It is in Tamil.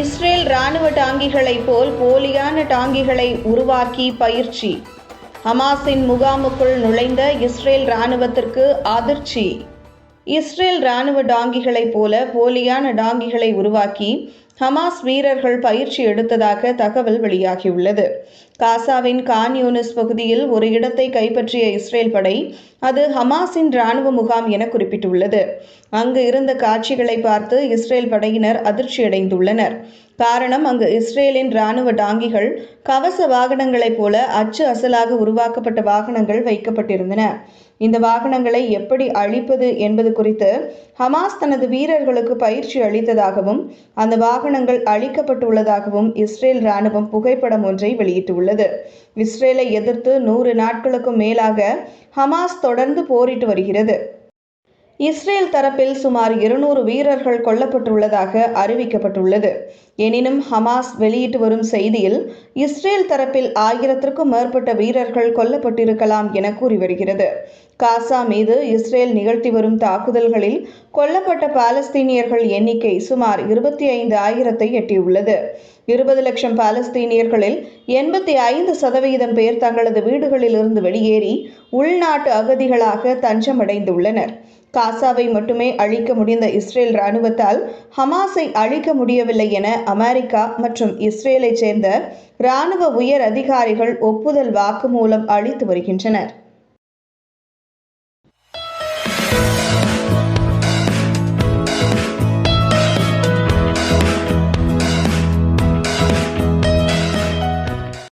இஸ்ரேல் ராணுவ டாங்கிகளைப் போல் போலியான டாங்கிகளை உருவாக்கி பயிற்சி. ஹமாஸின் முகாமுக்குள் நுழைந்த இஸ்ரேல் ராணுவத்திற்கு அதிர்ச்சி. இஸ்ரேல் ராணுவ டாங்கிகளைப் போல போலியான டாங்கிகளை உருவாக்கி ஹமாஸ் வீரர்கள் பயிற்சி எடுத்ததாக தகவல் வெளியாகியுள்ளது. காசாவின் கான் யூனிஸ் பகுதியில் ஒரு இடத்தை கைப்பற்றிய இஸ்ரேல் படை அது ஹமாஸின் ராணுவ முகாம் என குறிப்பிட்டுள்ளது. அங்கு இருந்த காட்சிகளை பார்த்து இஸ்ரேல் படையினர் அதிர்ச்சியடைந்துள்ளனர். காரணம் அங்கு இஸ்ரேலின் ராணுவ டாங்கிகள் கவச வாகனங்களைப் போல அச்சு அசலாக உருவாக்கப்பட்ட வாகனங்கள் வைக்கப்பட்டிருந்தன. இந்த வாகனங்களை எப்படி அழிப்பது என்பது குறித்து ஹமாஸ் தனது வீரர்களுக்கு பயிற்சி அளித்ததாகவும் அந்த வாகனங்கள் அழிக்கப்பட்டுள்ளதாகவும் இஸ்ரேல் ராணுவம் புகைப்படம் ஒன்றை வெளியிட்டுள்ளது. இஸ்ரேலை எதிர்த்து நூறு நாட்களுக்கும் மேலாக ஹமாஸ் தொடர்ந்து போரிட்டு வருகிறது. இஸ்ரேல் தரப்பில் சுமார் இருநூறு வீரர்கள் கொல்லப்பட்டுள்ளதாக அறிவிக்கப்பட்டுள்ளது. எனினும் ஹமாஸ் வெளியிட்டு வரும் செய்தியில் இஸ்ரேல் தரப்பில் ஆயிரத்திற்கும் மேற்பட்ட வீரர்கள் கொல்லப்பட்டிருக்கலாம் என கூறி வருகிறது. காசா மீது இஸ்ரேல் நிகழ்த்தி வரும் தாக்குதல்களில் கொல்லப்பட்ட பாலஸ்தீனியர்கள் எண்ணிக்கை சுமார் இருபத்தி ஐந்து ஆயிரத்தை எட்டியுள்ளது. இருபது லட்சம் பாலஸ்தீனியர்களில் எண்பத்தி ஐந்து சதவிகிதம் பேர் தங்களது வீடுகளிலிருந்து வெளியேறி உள்நாட்டு அகதிகளாக தஞ்சமடைந்துள்ளனர். காசாவை மட்டுமே அழிக்க முடிந்த இஸ்ரேல் இராணுவத்தால் ஹமாஸை அழிக்க முடியவில்லை என அமெரிக்கா மற்றும் இஸ்ரேலைச் சேர்ந்த இராணுவ உயர் அதிகாரிகள் ஒப்புதல் வாக்குமூலம் அளித்து வருகின்றனர்.